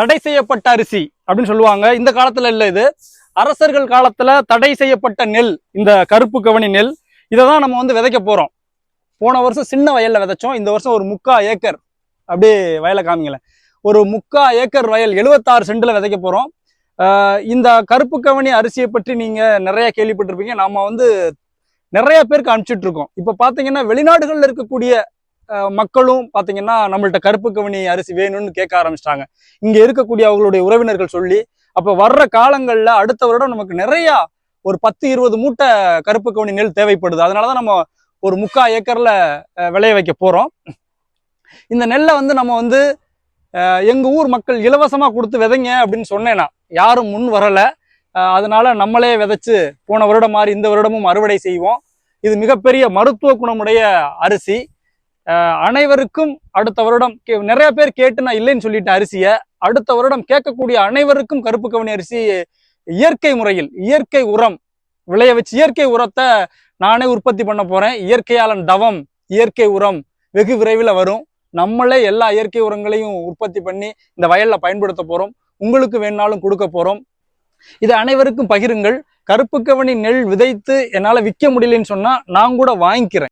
தடை செய்யப்பட்ட அரிசி அப்படின்னு சொல்லுவாங்க. இந்த காலத்துல இல்ல இது. அரசர்கள் காலத்துல தடை செய்யப்பட்ட நெல் இந்த கருப்பு கவனி நெல் இதை தான் நம்ம வந்து விதைக்க போறோம். போன வருஷம் சின்ன வயல்ல விதைச்சோம். இந்த வருஷம் ஒரு முக்கா ஏக்கர். அப்படியே வயலை காமிங்களேன். ஒரு முக்கா ஏக்கர் வயல் எழுபத்தாறு சென்டில் விதைக்க போறோம். இந்த கருப்பு கவனி அரிசியை பற்றி நீங்க நிறைய கேள்விப்பட்டிருப்பீங்க. நாம வந்து நிறைய பேருக்கு அனுப்பிச்சிட்ருக்கோம் இருக்கோம். இப்ப பாத்தீங்கன்னா இருக்கக்கூடிய மக்களும் பார்த்தீங்கன்னா நம்மள்ட்ட கருப்பு கவனி அரிசி வேணும்னு கேட்க ஆரம்பிச்சிட்டாங்க. இங்கே இருக்கக்கூடிய அவங்களுடைய உறவினர்கள் சொல்லி அப்போ வர்ற காலங்களில் அடுத்த வருடம் நமக்கு நிறையா ஒரு பத்து இருபது மூட்டை கருப்பு கவனி நெல் தேவைப்படுது. அதனாலதான் நம்ம ஒரு முக்கா ஏக்கரில் விளைய வைக்க போகிறோம் இந்த நெல்லை வந்து நம்ம வந்து எங்கள் ஊர் மக்கள் இலவசமாக கொடுத்து விதைங்க அப்படின்னு சொன்னேன்னா யாரும் முன் வரலை. அதனால் அதனால நம்மளே விதைச்சு போன வருடம் மாதிரி இந்த வருடமும் அறுவடை செய்வோம். இது மிகப்பெரிய மருத்துவ குணமுடைய அரிசி. அனைவருக்கும் அடுத்த வருடம் கே- நிறைய பேர் கேட்டு நான் இல்லைன்னு சொல்லிட்டேன் அரிசியை. அடுத்த வருடம் கேட்கக்கூடிய அனைவருக்கும் கருப்பு கவனி அரிசி இயற்கை முறையில் இயற்கை உரம் விளைய வச்சு இயற்கை உரத்தை நானே உற்பத்தி பண்ண போகிறேன் இயற்கையாளன் தவம் இயற்கை உரம் வெகு விரைவில் வரும். நம்மளே எல்லா இயற்கை உரங்களையும் உற்பத்தி பண்ணி இந்த வயலில் பயன்படுத்த போகிறோம் உங்களுக்கு வேணாலும் கொடுக்க போகிறோம் இதை அனைவருக்கும் பகிருங்கள். கருப்பு கவனி நெல் விதைத்து என்னால் விற்க முடியலன்னு சொன்னால் நான் கூட வாங்கிக்கிறேன்.